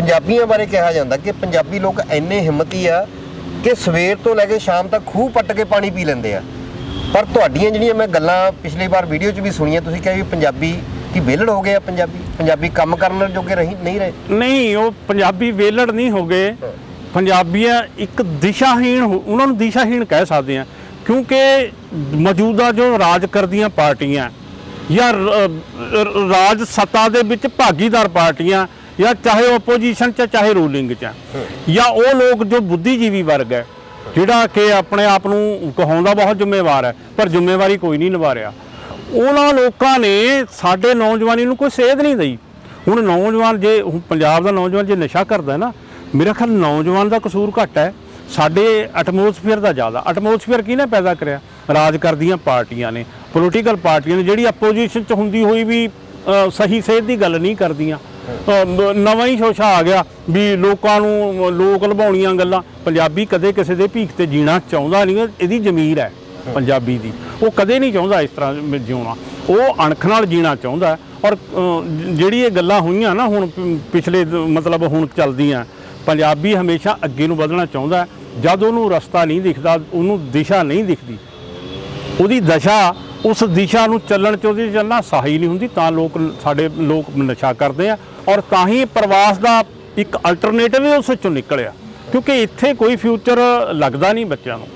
ਪੰਜਾਬੀਆਂ ਬਾਰੇ ਕਿਹਾ ਜਾਂਦਾ ਕਿ ਪੰਜਾਬੀ ਲੋਕ ਇੰਨੇ ਹਿੰਮਤੀ ਆ ਕਿ ਸਵੇਰ ਤੋਂ ਲੈ ਕੇ ਸ਼ਾਮ ਤੱਕ ਖੂਹ ਪੱਟ ਕੇ ਪਾਣੀ ਪੀ ਲੈਂਦੇ ਆ। ਪਰ ਤੁਹਾਡੀਆਂ ਜਿਹੜੀਆਂ ਮੈਂ ਗੱਲਾਂ ਪਿਛਲੀ ਵਾਰ ਵੀਡੀਓ 'ਚ ਵੀ ਸੁਣੀਆਂ ਤੁਸੀਂ ਕਿਹਾ ਵੀ ਪੰਜਾਬੀ ਕੀ ਵਿਹਲੜ ਹੋ ਗਏ ਆ ਪੰਜਾਬੀ? ਪੰਜਾਬੀ ਕੰਮ ਕਰਨ ਜੋਗੇ ਰਹੀ ਨਹੀਂ ਰਹੇ? ਨਹੀਂ ਉਹ ਪੰਜਾਬੀ ਵੇਲੜ ਨਹੀਂ ਹੋ ਗਏ। ਪੰਜਾਬੀਆਂ ਇੱਕ ਦਿਸ਼ਾਹੀਣ ਉਹਨਾਂ ਨੂੰ ਦਿਸ਼ਾਹੀਣ ਕਹਿ ਸਕਦੇ ਆ ਕਿਉਂਕਿ ਮੌਜੂਦਾ ਜੋ ਰਾਜ ਕਰਦੀਆਂ ਪਾਰਟੀਆਂ ਜਾਂ ਰਾਜ ਸੱਤਾ ਦੇ ਵਿੱਚ ਭਾਗੀਦਾਰ ਪਾਰਟੀਆਂ ਜਾਂ ਚਾਹੇ ਆਪੋਜੀਸ਼ਨ ਚ ਚਾਹੇ ਰੂਲਿੰਗ ਚ ਜਾਂ ਉਹ ਲੋਕ ਜੋ ਬੁੱਧੀਜੀਵੀ ਵਰਗ ਹੈ ਜਿਹੜਾ ਕਿ ਆਪਣੇ ਆਪ ਨੂੰ ਕਹਾਉਂਦਾ ਬਹੁਤ ਜ਼ਿੰਮੇਵਾਰ ਹੈ ਪਰ ਜ਼ਿੰਮੇਵਾਰੀ ਕੋਈ ਨਹੀਂ ਨਿਭਾ ਰਿਹਾ ਉਹਨਾਂ ਲੋਕਾਂ ਨੇ ਸਾਡੇ ਨੌਜਵਾਨੀ ਨੂੰ ਕੋਈ ਸੇਧ ਨਹੀਂ ਦਈ। ਹੁਣ ਨੌਜਵਾਨ ਜੇ ਪੰਜਾਬ ਦਾ ਨੌਜਵਾਨ ਜੇ ਨਸ਼ਾ ਕਰਦਾ ਹੈ ਨਾ ਮੇਰਾ ਖਿਆਲ ਨੌਜਵਾਨ ਦਾ ਕਸੂਰ ਘੱਟ ਹੈ। ਸਾਡੇ ਐਟਮੋਸਫੀਅਰ ਦਾ ਜ਼ਿਆਦਾ। ਐਟਮੋਸਫੀਅਰ ਕਿਹਨੇ ਪੈਦਾ ਕਰਿਆ? ਰਾਜ ਕਰਦੀਆਂ ਪਾਰਟੀਆਂ ਨੇ। ਪੋਲੀਟੀਕਲ ਪਾਰਟੀਆਂ ਨੇ ਜਿਹੜੀ ਆਪੋਜੀਸ਼ਨ ਚ ਹੁੰਦੀ ਹੋਈ ਵੀ ਸਹੀ ਸੇਧ ਦੀ ਗੱਲ ਨਹੀਂ ਕਰਦੀਆਂ। ਨਵਾਂ ਹੀ ਸ਼ੋਸ਼ਾ ਆ ਗਿਆ ਵੀ ਲੋਕਾਂ ਨੂੰ, ਲੋਕ ਲਭਾਉਣੀਆਂ ਗੱਲਾਂ। ਪੰਜਾਬੀ ਕਦੇ ਕਿਸੇ ਦੇ ਭੀਖ ਤੇ ਜੀਣਾ ਚਾਹੁੰਦਾ ਨਹੀਂ, ਇਹਦੀ ਜ਼ਮੀਰ ਹੈ ਪੰਜਾਬੀ ਦੀ। ਉਹ ਕਦੇ ਨਹੀਂ ਚਾਹੁੰਦਾ ਇਸ ਤਰ੍ਹਾਂ ਜਿਉਣਾ। ਉਹ ਅਣਖ ਨਾਲ ਜੀਣਾ ਚਾਹੁੰਦਾ ਔਰ ਜਿਹੜੀ ਇਹ ਗੱਲਾਂ ਹੋਈਆਂ ਨਾ ਹੁਣ ਪਿਛਲੇ ਮਤਲਬ ਹੁਣ ਚੱਲਦੀਆਂ, ਪੰਜਾਬੀ ਹਮੇਸ਼ਾ ਅੱਗੇ ਨੂੰ ਵਧਣਾ ਚਾਹੁੰਦਾ ਜਦ ਉਹਨੂੰ ਰਸਤਾ ਨਹੀਂ ਦਿਖਦਾ, ਉਹਨੂੰ ਦਿਸ਼ਾ ਨਹੀਂ ਦਿਖਦੀ। ਉਹਦੀ ਦਸ਼ਾ ਉਸ ਦਿਸ਼ਾ ਨੂੰ ਚੱਲਣ ਚ ਉਹਦੀ ਚੱਲਣਾ ਸਹਾਈ ਨਹੀਂ ਹੁੰਦੀ, ਤਾਂ ਲੋਕ ਸਾਡੇ ਲੋਕ ਨਸ਼ਾ ਕਰਦੇ ਆ ਔਰ ਤਾਂ ਹੀ ਪ੍ਰਵਾਸ ਦਾ ਇੱਕ ਅਲਟਰਨੇਟਿਵ ਹੀ ਉਸ ਵਿੱਚੋਂ ਨਿਕਲਿਆ, ਕਿਉਂਕਿ ਇੱਥੇ ਕੋਈ ਫਿਊਚਰ ਲੱਗਦਾ ਨਹੀਂ ਬੱਚਿਆਂ ਨੂੰ।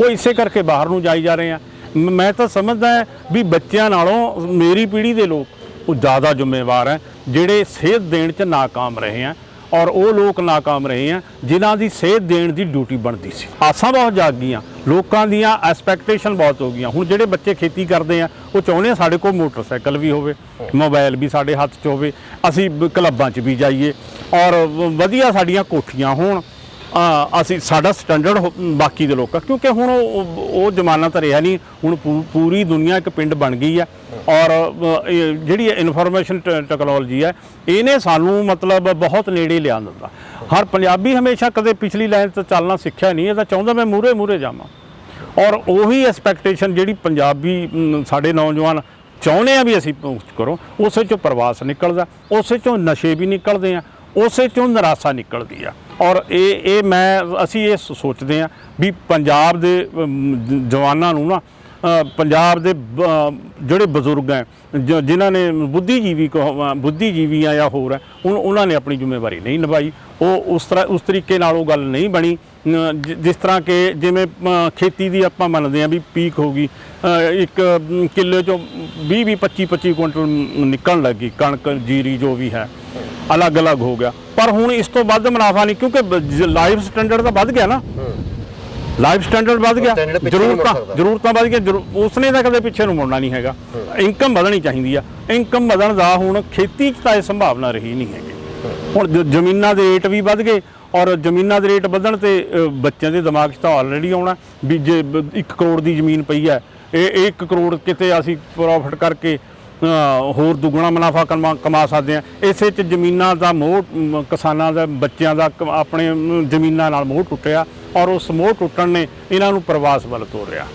ਉਹ ਇਸੇ ਕਰਕੇ ਬਾਹਰ ਨੂੰ ਜਾਈ ਜਾ ਰਹੇ ਆ। ਮ- ਮੈਂ ਤਾਂ ਸਮਝਦਾ ਵੀ ਬੱਚਿਆਂ ਨਾਲੋਂ ਮੇਰੀ ਪੀੜ੍ਹੀ ਦੇ ਲੋਕ ਉਹ ਜ਼ਿਆਦਾ ਜ਼ਿੰਮੇਵਾਰ ਹੈ, ਜਿਹੜੇ ਸੇਧ ਦੇਣ ਚ ਨਾਕਾਮ ਰਹੇ ਆ। ਔਰ ਉਹ ਲੋਕ ਨਾਕਾਮ ਰਹੇ ਆ, ਜਿਨ੍ਹਾਂ ਦੀ ਸੇਧ ਦੇਣ ਦੀ ਡਿਊਟੀ ਬਣਦੀ ਸੀ। ਆਸਾਂ ਬਹੁਤ ਜਾਗ ਗਈਆਂ, ਲੋਕਾਂ ਦੀਆਂ ਐਕਸਪੈਕਟੇਸ਼ਨ ਬਹੁਤ ਹੋ ਗਈਆਂ। ਹੁਣ ਜਿਹੜੇ ਬੱਚੇ ਖੇਤੀ ਕਰਦੇ ਆ, ਉਹ ਚਾਹੁੰਦੇ ਆ ਸਾਡੇ ਕੋਲ ਮੋਟਰਸਾਈਕਲ ਵੀ ਹੋਵੇ, ਮੋਬਾਈਲ ਵੀ ਸਾਡੇ ਹੱਥ 'ਚ ਹੋਵੇ, ਅਸੀਂ ਕਲੱਬਾਂ 'ਚ ਵੀ ਜਾਈਏ ਔਰ ਵਧੀਆ ਸਾਡੀਆਂ ਕੋਠੀਆਂ ਹੋਣ ਅਸੀਂ ਸਾਡਾ ਸਟੈਂਡਰਡ ਬਾਕੀ ਦੇ ਲੋਕਾਂ, ਕਿਉਂਕਿ ਹੁਣ ਉਹ ਉਹ ਜ਼ਮਾਨਾ ਤਾਂ ਰਿਹਾ ਨਹੀਂ, ਹੁਣ ਪੂ- ਪੂਰੀ ਦੁਨੀਆ ਇੱਕ ਪਿੰਡ ਬਣ ਗਈ ਹੈ ਔਰ ਇਹ ਜਿਹੜੀ ਇਨਫੋਰਮੇਸ਼ਨ ਟੈਕਨੋਲੋਜੀ ਹੈ, ਇਹਨੇ ਸਾਨੂੰ ਮਤਲਬ ਬਹੁਤ ਨੇੜੇ ਲਿਆ ਦਿੰਦਾ। ਹਰ ਪੰਜਾਬੀ ਹਮੇਸ਼ਾ ਕਦੇ ਪਿਛਲੀ ਲਾਈਨ ਤੇ ਚੱਲਣਾ ਸਿੱਖਿਆ ਨਹੀਂ ਇਹ ਤਾਂ ਚਾਹੁੰਦਾ ਮੈਂ ਮੂਰੇ ਮੂਰੇ ਜਾਵਾਂ। ਔਰ ਉਹੀ ਐਕਸਪੈਕਟੇਸ਼ਨ ਜਿਹੜੀ ਪੰਜਾਬੀ ਸਾਡੇ ਨੌਜਵਾਨ ਚਾਹੁੰਦੇ ਆ ਵੀ ਅਸੀਂ ਕਰੋ, ਉਸੇ ਚੋਂ ਪ੍ਰਵਾਸ ਨਿਕਲਦਾ, ਉਸੇ ਚੋਂ ਨਸ਼ੇ ਵੀ ਨਿਕਲਦੇ ਆ, ਉਸੇ ਚੋਂ ਨਿਰਾਸ਼ਾ ਨਿਕਲਦੀ ਆ। ਔਰ ਇਹ ਇਹ ਮੈਂ, ਅਸੀਂ ਇਹ ਸੋਚਦੇ ਆ ਵੀ ਪੰਜਾਬ ਦੇ ਜਵਾਨਾਂ ਨੂੰ ਨਾ ਪੰਜਾਬ ਦੇ ਬ- ਜਿਹੜੇ ਬਜ਼ੁਰਗ ਹੈ ਜਿਨ੍ਹਾਂ ਨੇ ਬੁੱਧੀਜੀਵੀ ਕਹੋ- ਅ, ਜਾਂ ਹੋਰ ਹੈ ਉਹਨਾਂ ਨੇ ਆਪਣੀ ਜ਼ਿੰਮੇਵਾਰੀ ਨਹੀਂ ਨਿਭਾਈ। ਉਹ ਉਸ ਤਰ੍ਹਾਂ ਉਸ ਤਰੀਕੇ ਨਾਲ ਉਹ ਗੱਲ ਨਹੀਂ ਬਣੀ। ਜਿਸ ਤਰ੍ਹਾਂ ਕਿ ਜਿਵੇਂ ਖੇਤੀ ਦੀ ਆਪਾਂ ਮੰਨਦੇ ਆ ਵੀ ਪੀਕ ਹੋ ਗਈ ਇੱਕ ਕਿੱਲੇ ਚੋਂ 20 20 25 25 ਕੁਇੰਟਲ ਮ, ਨਿਕਲਣ ਲੱਗੀ ਕਣਕ ਜੀਰੀ ਜੋ ਵੀ ਹੈ ਅਲੱਗ-ਅਲੱਗ ਹੋ ਗਿਆ। ਪਰ ਹੁਣ ਇਸ ਤੋਂ ਵੱਧ ਮੁਨਾਫਾ ਨਹੀਂ ਕਿਉਂਕਿ ਲਾਈਫ ਸਟੈਂਡਰਡ ਤਾਂ ਵੱਧ ਗਿਆ ਨਾ। ਲਾਈਫ ਸਟੈਂਡਰਡ ਵੱਧ ਗਿਆ। Standard ਪਿੱਛੇ ਨਹੀਂ ਮੁੜ ਜ਼ਰੂਰਤਾਂ ਸਕਦਾ। ਜ਼ਰੂਰਤਾਂ ਵੱਧ ਗਈਆਂ ਜ਼ਰੂ- ਉਸਨੇ ਤਾਂ ਕਦੇ ਪਿੱਛੇ ਨੂੰ ਮੁੜਨਾ ਨਹੀਂ ਹੈਗਾ। ਇਨਕਮ ਵਧਣੀ ਚਾਹੀਦੀ ਆ। ਇਨਕਮ ਵਧਣ ਦਾ ਹੁਣ ਖੇਤੀ 'ਚ ਤਾਂ ਇਹ ਸੰਭਾਵਨਾ ਰਹੀ ਨਹੀਂ ਹੈਗੀ। ਹੁਣ ਜ- ਜ਼ਮੀਨਾਂ ਦੇ ਰੇਟ ਵੀ ਵੱਧ ਗਏ ਔਰ ਜ਼ਮੀਨਾਂ ਦੇ ਰੇਟ ਵਧਣ ਤੇ ਅ, ਬੱਚਿਆਂ ਦੇ ਦਿਮਾਗ 'ਚ ਤਾਂ ਆਲਰੇਡੀ ਆਉਣਾ ਵੀ ਜੇ 1 ਕਰੋੜ ਦੀ ਜ਼ਮੀਨ ਪਈ ਹੈ ਇਹ 1 ਕਰੋੜ ਕਿਤੇ ਅਸੀਂ ਪ੍ਰੋਫਿਟ ਕਰਕੇ ਹੋਰ ਦੁੱਗਣਾ ਮੁਨਾਫਾ ਕਮਾ ਕਮਾ ਸਕਦੇ ਆ। ਇਸੇ 'ਚ ਜ਼ਮੀਨਾਂ ਦਾ ਮੋਹ ਕਿਸਾਨਾਂ ਦਾ, ਬੱਚਿਆਂ ਦਾ, ਕ- ਆਪਣੇ ਜ਼ਮੀਨਾਂ ਨਾਲ ਮੋਹ ਟੁੱਟਿਆ ਔਰ ਉਸ ਮੋਹ ਟੁੱਟਣ ਨੇ ਇਹਨਾਂ ਨੂੰ ਪ੍ਰਵਾਸ ਵੱਲ ਤੋਰਿਆ।